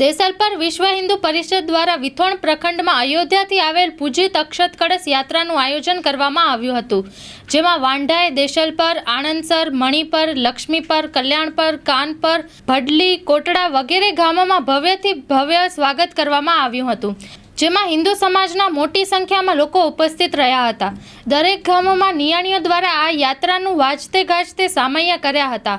દેસલપર વિશ્વ હિન્દુ પરિષદ દ્વારા વિથોણ પ્રખંડમાં અયોધ્યાથી આવેલ પૂજિત અક્ષત કળશ યાત્રાનું આયોજન કરવામાં આવ્યું હતું, જેમાં વાંઢાએ દેશલપર આણંદસર મણિપર લક્ષ્મીપર કલ્યાણપર કાનપર ભડલી, કોટડા વગેરે ગામોમાં ભવ્યથી ભવ્ય સ્વાગત કરવામાં આવ્યું હતું, જેમાં હિન્દુ સમાજના મોટી સંખ્યામાં લોકો ઉપસ્થિત રહ્યા હતા. દરેક ગામોમાં નિયાણીઓ દ્વારા આ યાત્રાનું વાજતે ગાજતે સામૈયા કર્યા હતા.